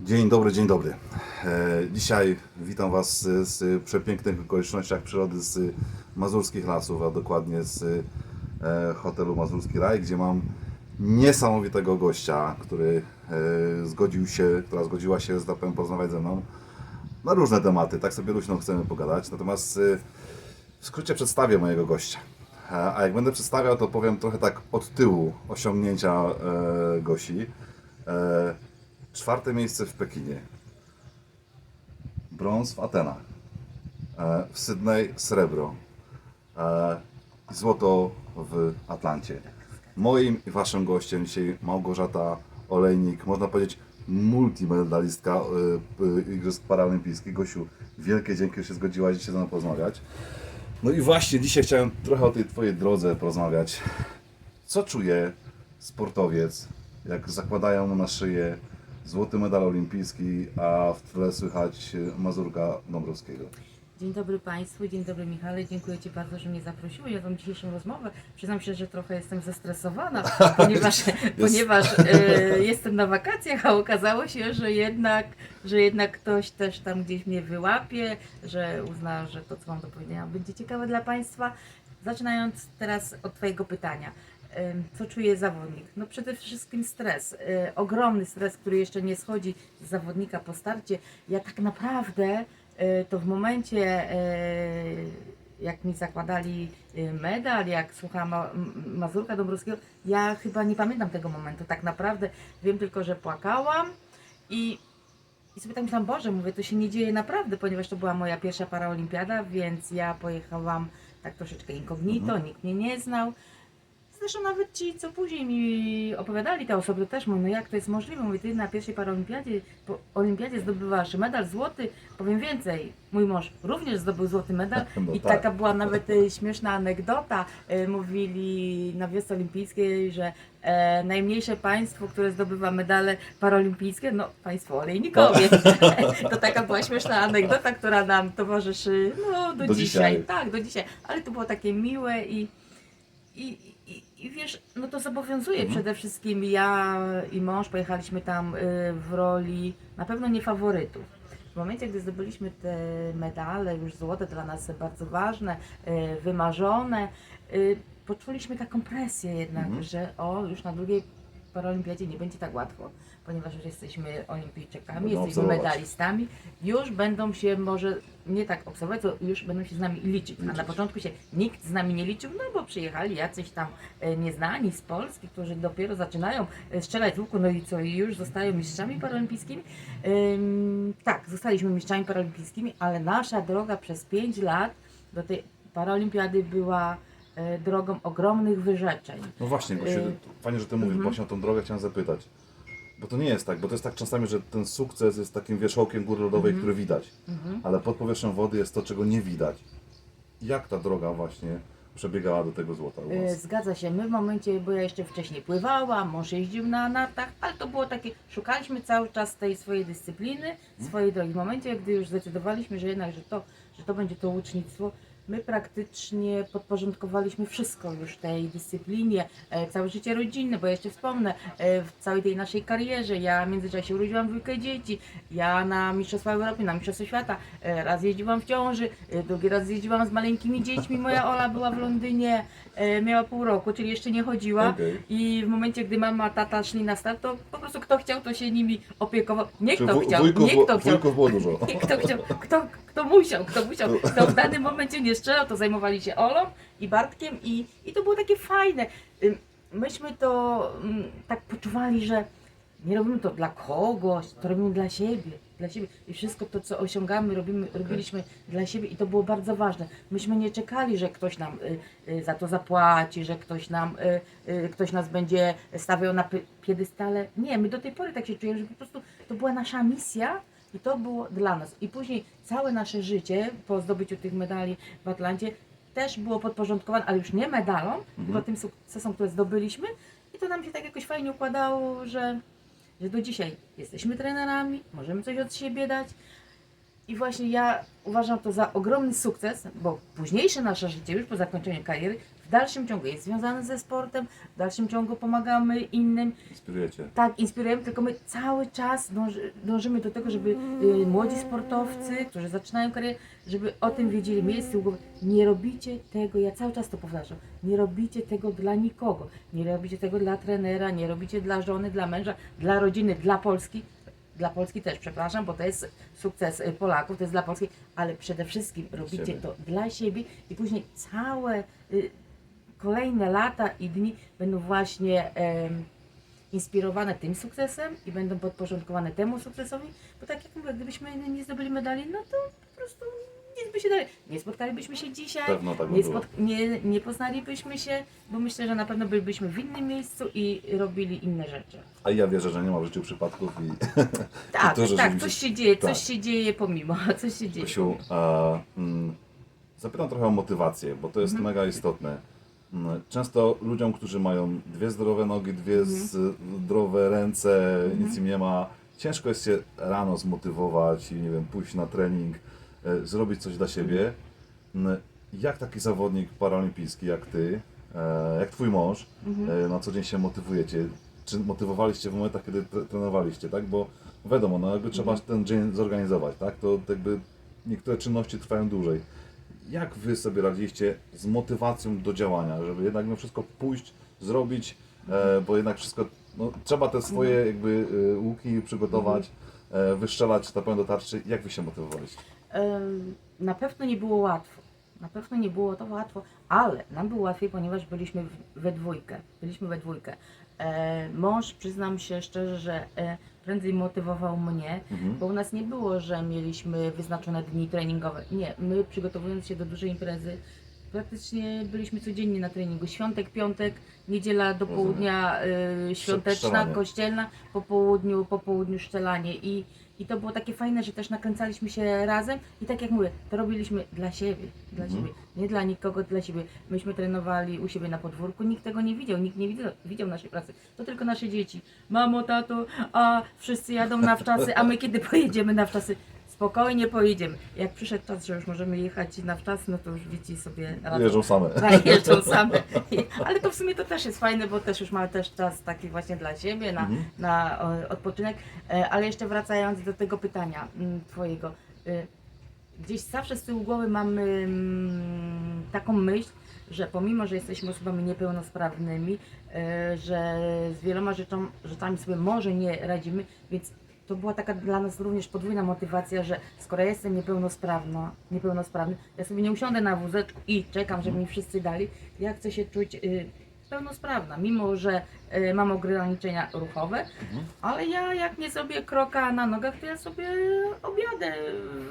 Dzień dobry, dzień dobry. E, Dzisiaj witam Was z, z przepięknych okolicznościach przyrody z mazurskich lasów, a dokładnie z e, hotelu Mazurski Raj, gdzie mam niesamowitego gościa, który e, zgodził się, która zgodziła się, że tak powiem, porozmawiać ze mną na różne tematy. Tak sobie luźno chcemy pogadać. Natomiast w skrócie przedstawię mojego gościa. A jak będę przedstawiał, to powiem trochę tak od tyłu osiągnięcia Gosi. Czwarte miejsce w Pekinie. Brąz w Atenach. E, w Sydney srebro. E, złoto w Atlancie. Moim i waszym gościem dzisiaj Małgorzata Olejnik, można powiedzieć multimedalistka e, Igrzysk Paralimpijskich. Gosiu, wielkie dzięki, że się zgodziłaś dzisiaj ze mną porozmawiać. No i właśnie dzisiaj chciałem trochę o tej twojej drodze porozmawiać. Co czuje sportowiec, jak zakładają mu na szyję złoty medal olimpijski, a w tle słychać Mazurka Dąbrowskiego? Dzień dobry Państwu, dzień dobry Michale, dziękuję Ci bardzo, że mnie zaprosiłeś na tą dzisiejszą rozmowę. Przyznam się, że trochę jestem zestresowana, ponieważ, ponieważ e, jestem na wakacjach, a okazało się, że jednak, że jednak ktoś też tam gdzieś mnie wyłapie, że uzna, że to, co mam do powiedzenia, będzie ciekawe dla Państwa. Zaczynając teraz od Twojego pytania. Co czuje zawodnik? No przede wszystkim stres. E, Ogromny stres, który jeszcze nie schodzi z zawodnika po starcie. Ja tak naprawdę e, to w momencie, e, jak mi zakładali medal, jak słuchałam Mazurka Dąbrowskiego, ja chyba nie pamiętam tego momentu. Tak naprawdę wiem tylko, że płakałam i i sobie tak myślałam, Boże, mówię, to się nie dzieje naprawdę, ponieważ to była moja pierwsza paraolimpiada, więc ja pojechałam tak troszeczkę incognito, nikt mnie nie znał. Zresztą nawet ci, co później mi opowiadali, te osoby to też mówią, no jak to jest możliwe, mówię, ty na pierwszej paraolimpiadzie, po olimpiadzie zdobywasz medal złoty, powiem więcej, mój mąż również zdobył złoty medal No i tak. taka była nawet e, śmieszna anegdota, e, mówili na wiosce olimpijskiej, że e, najmniejsze państwo, które zdobywa medale paralimpijskie, no państwo olejnikowie. to taka była śmieszna anegdota, która nam towarzyszy no, do, Do dzisiaj. dzisiaj. Tak, do dzisiaj. Ale to było takie miłe i, i, i, wiesz, no to zobowiązuje Mhm. przede wszystkim ja i mąż pojechaliśmy tam y, w roli na pewno nie faworytów. W momencie, gdy zdobyliśmy te medale, już złote dla nas bardzo ważne, y, wymarzone, y, poczuliśmy taką presję jednak, Mhm. że o, już na drugiej paraolimpiadzie nie będzie tak łatwo, ponieważ już jesteśmy olimpijczykami, Będą jesteśmy obserwować. medalistami, już będą się może nie tak obserwować, to już będą się z nami liczyć. A na początku się nikt z nami nie liczył, no bo przyjechali jacyś tam e, nieznani z Polski, którzy dopiero zaczynają e, strzelać z łuku, no i co, i już zostają mistrzami paralimpijskimi. Ym, tak, zostaliśmy mistrzami paralimpijskimi, ale nasza droga przez 5 lat do tej paraolimpiady była drogą ogromnych wyrzeczeń. No właśnie, Gosiu, Y, fajnie, że Ty mówisz, mhm. właśnie o tą drogę chciałem zapytać. Bo to nie jest tak, bo to jest tak czasami, że ten sukces jest takim wierzchołkiem góry lodowej, Mhm. który widać, Mhm. ale pod powierzchnią wody jest to, czego nie widać. Jak ta droga właśnie przebiegała do tego złota E? Zgadza się. My w momencie, bo ja jeszcze wcześniej pływałam, mąż jeździł na nartach, ale to było takie, szukaliśmy cały czas tej swojej dyscypliny, swojej drogi. W momencie, gdy już zdecydowaliśmy, że jednak, że to, że to będzie to łucznictwo, my praktycznie podporządkowaliśmy wszystko już tej dyscyplinie, e, całe życie rodzinne, bo ja jeszcze wspomnę, e, w całej tej naszej karierze, ja w międzyczasie urodziłam dwójkę dzieci, ja na Mistrzostwa Europy, na Mistrzostwa Świata, e, raz jeździłam w ciąży, drugi raz jeździłam z maleńkimi dziećmi, moja Ola była w Londynie, miała pół roku, czyli jeszcze nie chodziła. Okej. I w momencie, gdy mama, tata szli na start, to po prostu kto chciał, to się nimi opiekował. Nie kto chciał, wujków, nie kto chciał. wujków było dużo. Nie kto chciał, kto, kto musiał, kto musiał. Kto w danym momencie nie strzelał, to zajmowali się Olą i Bartkiem i, i to było takie fajne. Myśmy to tak poczuwali, że nie robimy to dla kogoś, to robimy dla siebie, dla siebie. I wszystko to, co osiągamy, robimy, robiliśmy dla siebie i to było bardzo ważne. Myśmy nie czekali, że ktoś nam y, y, za to zapłaci, że ktoś nam, y, y, ktoś nas będzie stawiał na piedestale. Nie, my do tej pory tak się czujemy, że po prostu to była nasza misja i to było dla nas. I później całe nasze życie po zdobyciu tych medali w Atlancie też było podporządkowane, ale już nie medalom, tylko tym sukcesom, które zdobyliśmy. I to nam się tak jakoś fajnie układało, że, że do dzisiaj jesteśmy trenerami, możemy coś od siebie dać. I właśnie ja uważam to za ogromny sukces, bo późniejsze nasze życie, już po zakończeniu kariery, w dalszym ciągu jest związane ze sportem, w dalszym ciągu pomagamy innym, Inspirujecie. tak, inspirujemy, tylko my cały czas dąży, dążymy do tego, żeby y, młodzi sportowcy, którzy zaczynają karierę, żeby o tym wiedzieli, mieli z tyłu głowy, nie robicie tego, ja cały czas to powtarzam, nie robicie tego dla nikogo, nie robicie tego dla trenera, nie robicie dla żony, dla męża, dla rodziny, dla Polski, dla Polski też, przepraszam, bo to jest sukces y, Polaków, to jest dla Polski, ale przede wszystkim robicie siebie. to dla siebie i później całe y, kolejne lata i dni będą właśnie inspirowane tym sukcesem i będą podporządkowane temu sukcesowi, bo tak jak mówię, gdybyśmy nie zdobyli medali, no to po prostu nic by się dalej, nie spotkalibyśmy się dzisiaj, Pewno tak by nie, spot, nie, nie poznalibyśmy się, bo myślę, że na pewno bylibyśmy w innym miejscu i robili inne rzeczy. A ja wierzę, że nie ma w życiu przypadków i Tak, to, że tak, żeby coś się- dzieje, tak. coś się dzieje pomimo, coś się dzieje. A, mm, zapytam trochę o motywację, bo to jest Mhm. mega istotne. Mm, Często ludziom, którzy mają dwie zdrowe nogi, dwie Mhm. zdrowe ręce, nic im nie ma, ciężko jest się rano zmotywować i nie wiem, pójść na trening, e, zrobić coś dla siebie. Mm, Jak taki zawodnik paralimpijski jak ty, e, jak twój mąż, Mhm. e, na co dzień się motywujecie? Czy motywowaliście w momentach, kiedy tre- trenowaliście, tak? Bo wiadomo, no jakby trzeba ten dzień zorganizować, tak? To jakby niektóre czynności trwają dłużej. Jak wy sobie radziliście z motywacją do działania, żeby jednak mimo wszystko pójść, zrobić, e, bo jednak wszystko, no, trzeba te swoje jakby e, łuki przygotować, e, wystrzelać, tak powiem, do tarczy. Jak wy się motywowaliście? Na pewno nie było łatwo. Na pewno nie było to łatwo, ale nam było łatwiej, ponieważ byliśmy we dwójkę. Byliśmy we dwójkę. E, mąż, przyznam się szczerze, że e, prędzej motywował mnie, Mhm. bo u nas nie było, że mieliśmy wyznaczone dni treningowe. Nie, my przygotowując się do dużej imprezy, praktycznie byliśmy codziennie na treningu. Świątek, piątek, niedziela do południa y, świąteczna, Strzelanie. kościelna, po południu, po południu szczelanie i i to było takie fajne, że też nakręcaliśmy się razem i tak jak mówię, to robiliśmy dla siebie, dla Mhm. siebie, nie dla nikogo, dla siebie. Myśmy trenowali u siebie na podwórku, nikt tego nie widział, nikt nie widział, widział naszej pracy. To tylko nasze dzieci. Mamo, tato, a wszyscy jadą na wczasy, a my kiedy pojedziemy na wczasy? Spokojnie pojedziemy. Jak przyszedł czas, że już możemy jechać na wczasy, no to już dzieci sobie radzą. Jeżdżą same. Tak, jeżdżą same. I- Ale to w sumie to też jest fajne, bo też już mamy też czas taki właśnie dla siebie, na, Mhm. na o, odpoczynek. E, Ale jeszcze wracając do tego pytania mm, Twojego. e, Gdzieś zawsze z tyłu głowy mamy mm, taką myśl, że pomimo, że jesteśmy osobami niepełnosprawnymi, e, że z wieloma rzeczą, rzeczami sobie może nie radzimy, więc to była taka dla nas również podwójna motywacja, że skoro ja jestem niepełnosprawna, niepełnosprawny, ja sobie nie usiądę na wózeczku i czekam, żeby mi wszyscy dali. Ja chcę się czuć y, pełnosprawna, mimo że y, mam ograniczenia ruchowe, ale ja jak nie sobie kroka na nogach, to ja sobie objadę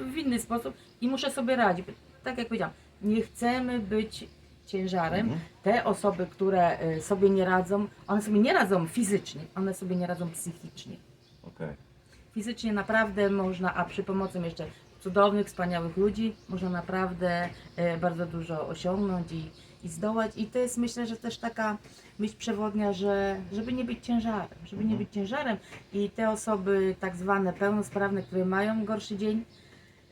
w inny sposób i muszę sobie radzić. Tak jak powiedziałam, nie chcemy być ciężarem. Mhm. Te osoby, które y, sobie nie radzą, one sobie nie radzą fizycznie, one sobie nie radzą psychicznie. Okej. Fizycznie naprawdę można, a przy pomocy jeszcze cudownych, wspaniałych ludzi, można naprawdę e, bardzo dużo osiągnąć i, i zdołać. I to jest myślę, że też taka myśl przewodnia, że żeby nie być ciężarem, żeby nie Mhm. być ciężarem i te osoby tak zwane pełnosprawne, które mają gorszy dzień,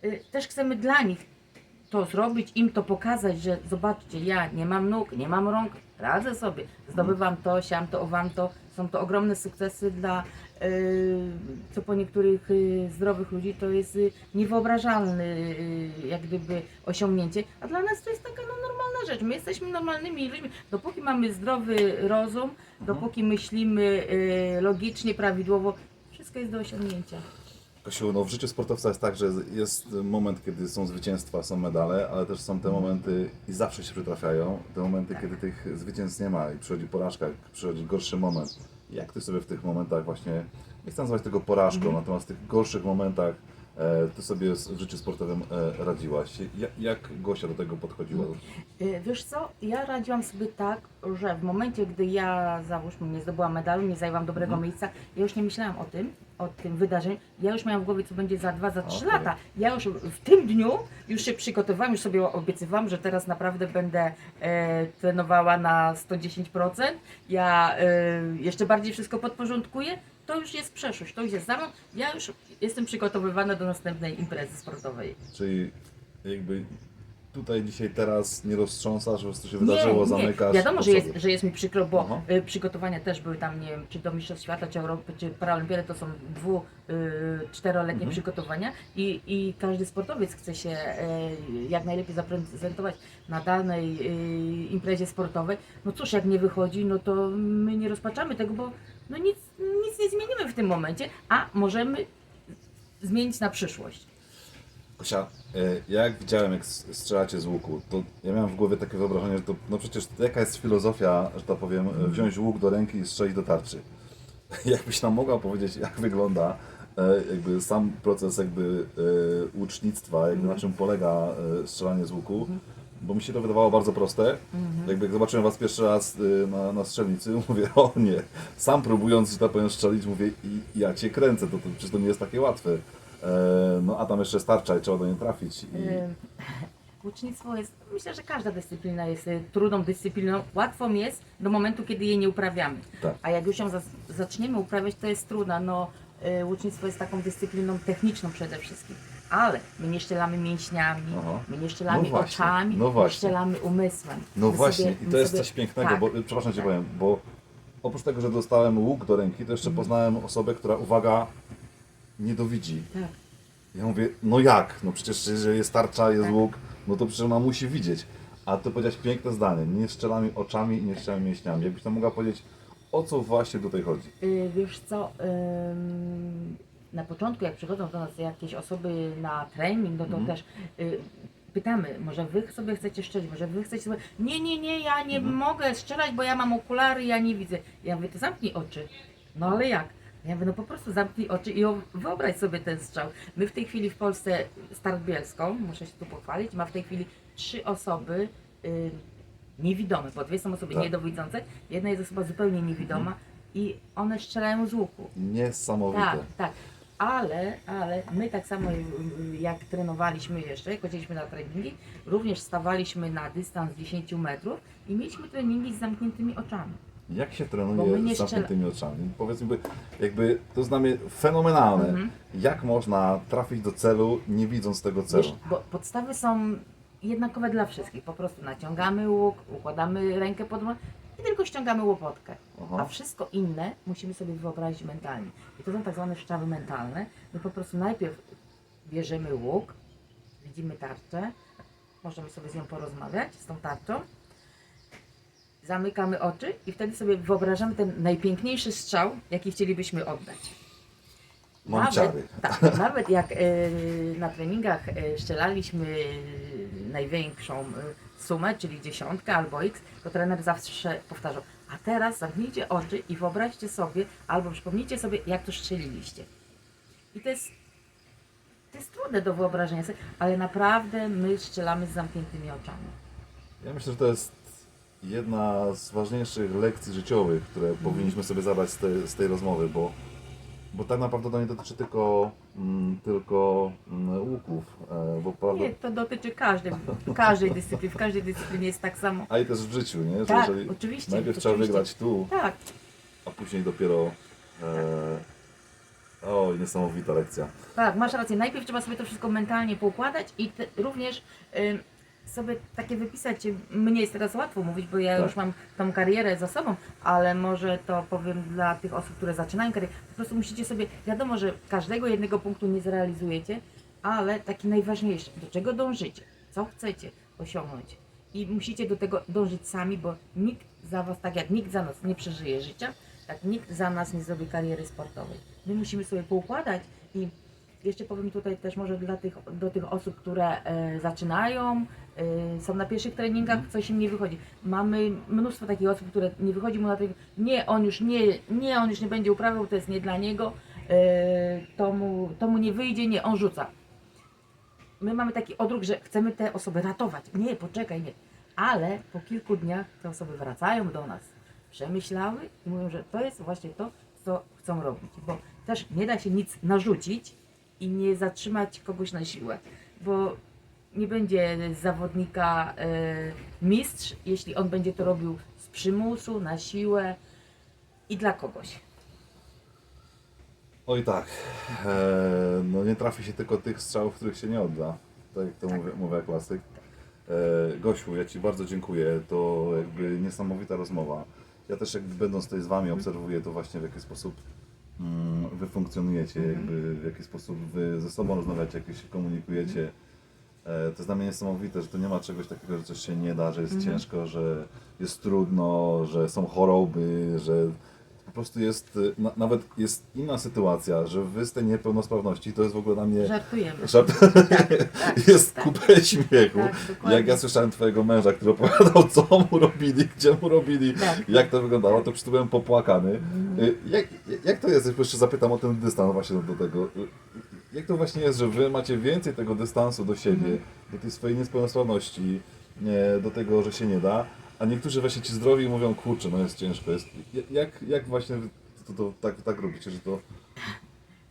y, też chcemy dla nich to zrobić, im to pokazać, że zobaczcie, ja nie mam nóg, nie mam rąk, radzę sobie, zdobywam to, siam to, owam to. Są to ogromne sukcesy dla, y, co po niektórych y, zdrowych ludzi to jest y, niewyobrażalne jak gdyby osiągnięcie, a dla nas to jest taka no, normalna rzecz. My jesteśmy normalnymi ludźmi. Dopóki mamy zdrowy rozum, dopóki myślimy logicznie, prawidłowo, wszystko jest do osiągnięcia. Kosiu, no w życiu sportowca jest tak, że jest moment, kiedy są zwycięstwa, są medale, ale też są te momenty i zawsze się przytrafiają, te momenty, kiedy tych zwycięstw nie ma i przychodzi porażka, przychodzi gorszy moment. Jak ty sobie w tych momentach właśnie, nie chcę nazywać tego porażką, natomiast w tych gorszych momentach e, ty sobie w życiu sportowym e, radziłaś? Jak, jak Gosia do tego podchodziła? Y, Wiesz co, ja radziłam sobie tak, że w momencie, gdy ja załóżmy nie zdobyłam medalu, nie zajęłam dobrego Mhm. miejsca, ja już nie myślałam o tym, o tym wydarzeniu. Ja już miałam w głowie, co będzie za dwa, za trzy Okej. lata. Ja już w tym dniu już się przygotowałam, już sobie obiecywałam, że teraz naprawdę będę e, trenowała na 110%. Ja e, jeszcze bardziej wszystko podporządkuję to już jest przeszłość, to już jest za mną. Ja już jestem przygotowywana do następnej imprezy sportowej. Czyli jakby tutaj dzisiaj teraz nie roztrząsasz, po prostu się wydarzyło, nie, zamykasz. Wiadomo, że jest, że jest mi przykro, bo Aha. y, przygotowania też były tam, nie wiem, czy do Mistrzostw Świata, czy Europy, czy Paralimpiady, to są dwu, y, czteroletnie Mhm. przygotowania i, i każdy sportowiec chce się y, jak najlepiej zaprezentować na danej y, imprezie sportowej. No cóż, jak nie wychodzi, no to my nie rozpaczamy tego, bo no nic, nic nie zmienimy w tym momencie, a możemy zmienić na przyszłość. Kosia, e, ja jak widziałem, jak strzelacie z łuku, to ja miałem w głowie takie wyobrażenie, że to, no przecież jaka jest filozofia, że tak powiem, Mhm. wziąć łuk do ręki i strzelić do tarczy. Jakbyś nam mogła powiedzieć, jak wygląda e, jakby sam proces jakby e, łucznictwa, jakby na czym polega e, strzelanie z łuku, bo mi się to wydawało bardzo proste. Jakby jak zobaczyłem Was pierwszy raz e, na, na strzelnicy, mówię, o nie, sam próbując, że tak powiem, strzelić, mówię, i ja Cię kręcę, to, to przecież to nie jest takie łatwe. E, No a tam jeszcze starcza i trzeba do niej trafić. I... Łucznictwo jest, myślę, że każda dyscyplina jest y, trudną dyscypliną. Łatwą jest do momentu, kiedy jej nie uprawiamy. Tak. A jak już ją za- zaczniemy uprawiać, to jest trudna. No, y, łucznictwo jest taką dyscypliną techniczną przede wszystkim. Ale my nie szczelamy mięśniami, Aha. my nie szczelamy No właśnie, oczami, no my właśnie. szczelamy umysłem. No My właśnie, sobie- i my to jest sobie- coś pięknego, tak. bo y, przepraszam Cię tak. powiem, bo oprócz tego, że dostałem łuk do ręki, to jeszcze Mhm. poznałem osobę, która, uwaga, nie dowidzi. Tak. Ja mówię, no jak? No przecież jeżeli jest tarcza, jest Tak. łuk, no to przecież ona musi widzieć. A ty powiedziałeś piękne zdanie, nie strzelamy oczami i nie strzelamy mięśniami. Jakbyś tam mogła powiedzieć, o co właśnie tutaj chodzi? Y, Wiesz co, ym, na początku jak przychodzą do nas jakieś osoby na trening, no to Mhm. też y, pytamy, może wy sobie chcecie szczelić, może wy chcecie sobie... Nie, nie, nie, ja nie Mhm. mogę strzelać, bo ja mam okulary, ja nie widzę. Ja mówię, to zamknij oczy. No ale jak? Ja mówię, no po prostu zamknij oczy i wyobraź sobie ten strzał. My w tej chwili w Polsce, Start Bielską, muszę się tu pochwalić, ma w tej chwili trzy osoby y, niewidome, bo dwie są osoby Tak. niedowidzące, jedna jest osoba zupełnie niewidoma i one strzelają z łuku. Niesamowite. Tak, tak. Ale, ale my tak samo y, jak trenowaliśmy jeszcze, jak chodziliśmy na treningi, również stawaliśmy na dystans 10 metrów i mieliśmy treningi z zamkniętymi oczami. Jak się Bo my trenuje nie z zamkniętymi oczami? Powiedz mi, jakby to jest dla mnie fenomenalne. Mhm. Jak można trafić do celu, nie widząc tego celu? Wiesz, bo podstawy są jednakowe dla wszystkich. Po prostu naciągamy łuk, układamy rękę pod łok i tylko ściągamy łopotkę. Aha. A wszystko inne musimy sobie wyobrazić mentalnie. I to są tak zwane szczawy mentalne. My po prostu najpierw bierzemy łuk, widzimy tarczę, możemy sobie z nią porozmawiać, z tą tarczą. Zamykamy oczy i wtedy sobie wyobrażamy ten najpiękniejszy strzał, jaki chcielibyśmy oddać. Ciary. tak, nawet jak e, na treningach e, strzelaliśmy największą e, sumę, czyli dziesiątkę albo x, to trener zawsze powtarzał, a teraz zamknijcie oczy i wyobraźcie sobie, albo przypomnijcie sobie, jak to strzeliliście. I to jest, to jest trudne do wyobrażenia sobie, ale naprawdę my strzelamy z zamkniętymi oczami. Ja myślę, że to jest jedna z ważniejszych lekcji życiowych, które Mhm. powinniśmy sobie zabrać z, tej- z tej rozmowy, bo, bo tak naprawdę to nie dotyczy tylko, mm, tylko mm, łuków, e, bo prawda, Nie, to dotyczy każdej, każdej dyscypliny, w każdej dyscyplinie jest tak samo. a i też w życiu, nie? Że Tak, jeżeli oczywiście, najpierw trzeba oczywiście. wygrać tu, Tak, a później dopiero... E, oj, niesamowita lekcja. Tak, masz rację. Najpierw trzeba sobie to wszystko mentalnie poukładać i te, również ym, sobie takie wypisać. Mnie jest teraz łatwo mówić, bo ja Tak. już mam tą karierę za sobą, ale może to powiem dla tych osób, które zaczynają karierę. Po prostu musicie sobie, wiadomo, że każdego jednego punktu nie zrealizujecie, ale taki najważniejszy, do czego dążycie, co chcecie osiągnąć. I musicie do tego dążyć sami, bo nikt za was, tak jak nikt za nas nie przeżyje życia, tak nikt za nas nie zrobi kariery sportowej. My musimy sobie poukładać i jeszcze powiem tutaj też może dla tych, do tych osób, które e, zaczynają, e, są na pierwszych treningach, coś im nie wychodzi. Mamy mnóstwo takich osób, które nie wychodzi mu na trening, nie, on już nie, nie, on już nie będzie uprawiał, to jest nie dla niego, e, to, mu, to mu nie wyjdzie, nie, on rzuca. My mamy taki odruch, że chcemy te osoby ratować. Nie, poczekaj, nie. Ale po kilku dniach te osoby wracają do nas, przemyślały i mówią, że to jest właśnie to, co chcą robić. Bo też nie da się nic narzucić i nie zatrzymać kogoś na siłę, bo nie będzie z zawodnika e, mistrz, jeśli on będzie to robił z przymusu, na siłę i dla kogoś. Oj tak, e, no nie trafi się tylko tych strzałów, których się nie odda. Tak jak to mówię, mówię klasyk. E, Gosiu, ja Ci bardzo dziękuję. To jakby niesamowita rozmowa. Ja też jakby będąc tutaj z Wami obserwuję to właśnie w jaki sposób Wy funkcjonujecie, jakby w jaki sposób Wy ze sobą rozmawiacie, jak się komunikujecie. E, To jest dla mnie niesamowite, że to nie ma czegoś takiego, że coś się nie da, że jest ciężko, że jest trudno, że są choroby, że prostu jest, y, na, nawet jest inna sytuacja, że wy z tej niepełnosprawności, to jest w ogóle dla mnie Żartujemy. żart, tak, jest tak. kupę śmiechu. Tak, jak ja słyszałem twojego męża, który opowiadał, co mu robili, gdzie mu robili, Tak. jak to wyglądało, to przy byłem popłakany. Y, Jak, jak to jest, jeszcze zapytam o ten dystans właśnie do tego, y, jak to właśnie jest, że wy macie więcej tego dystansu do siebie, Mhm. do tej swojej niepełnosprawności, nie, do tego, że się nie da, a niektórzy właśnie ci zdrowi mówią, kurczę, no jest ciężko. Jest, jak, jak właśnie to, to, tak, tak robicie, że to...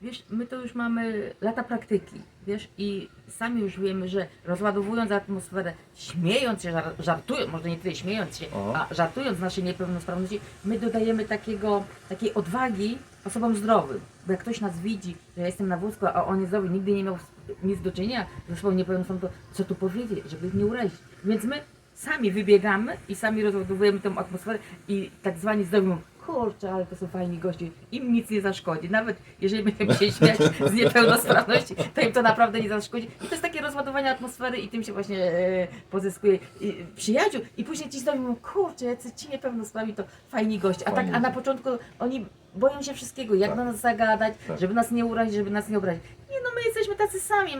Wiesz, my to już mamy lata praktyki, wiesz, i sami już wiemy, że rozładowując atmosferę, śmiejąc się, żar- żartując, może nie tyle śmiejąc się, Aha. a żartując z naszej niepełnosprawności, my dodajemy takiego, takiej odwagi osobom zdrowym. Bo jak ktoś nas widzi, że ja jestem na wózku, a on jest zdrowy, nigdy nie miał nic do czynienia ze swoją niepełnosprawnością, to co tu powiedzieć, żeby ich nie urazić. Więc my sami wybiegamy i sami rozładowujemy tę atmosferę i tak zwani mówią, kurczę, ale to są fajni goście, im nic nie zaszkodzi. Nawet jeżeli będziemy się śmiać z niepełnosprawności, to im to naprawdę nie zaszkodzi. I to jest takie rozładowanie atmosfery i tym się właśnie e, pozyskuje i, przyjaciół. I później ci zdrowi mówią, kurczę, jacy ci niepełnosprawni to fajni goście. A, tak, a na początku oni boją się wszystkiego, jak Tak. do nas zagadać, Tak. żeby nas nie urazić, żeby nas nie obrazić. Nie no, my jesteśmy tacy sami,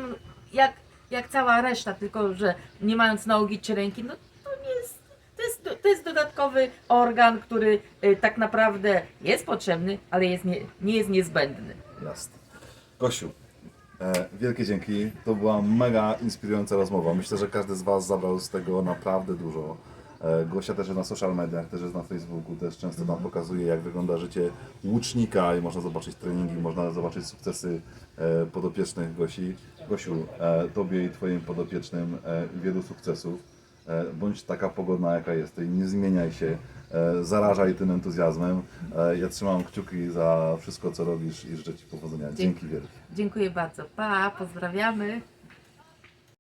jak, jak cała reszta, tylko że nie mając nogi czy ręki, no to nie jest, to jest, to jest dodatkowy organ, który y, tak naprawdę jest potrzebny, ale jest nie, nie jest niezbędny. Jasne. Gosiu, e, wielkie dzięki. To była mega inspirująca rozmowa. Myślę, że każdy z Was zabrał z tego naprawdę dużo. E, Gosia też jest na social mediach, też jest na Facebooku, też często nam pokazuje, jak wygląda życie łucznika i można zobaczyć treningi, można zobaczyć sukcesy e, podopiecznych Gosi. Gosiu, e, Tobie i Twoim podopiecznym wielu sukcesów. Bądź taka pogodna, jaka jesteś, nie zmieniaj się, zarażaj tym entuzjazmem. Ja trzymam kciuki za wszystko, co robisz i życzę Ci powodzenia. Dzięki wielkie. Dziękuję bardzo. Pa, pozdrawiamy.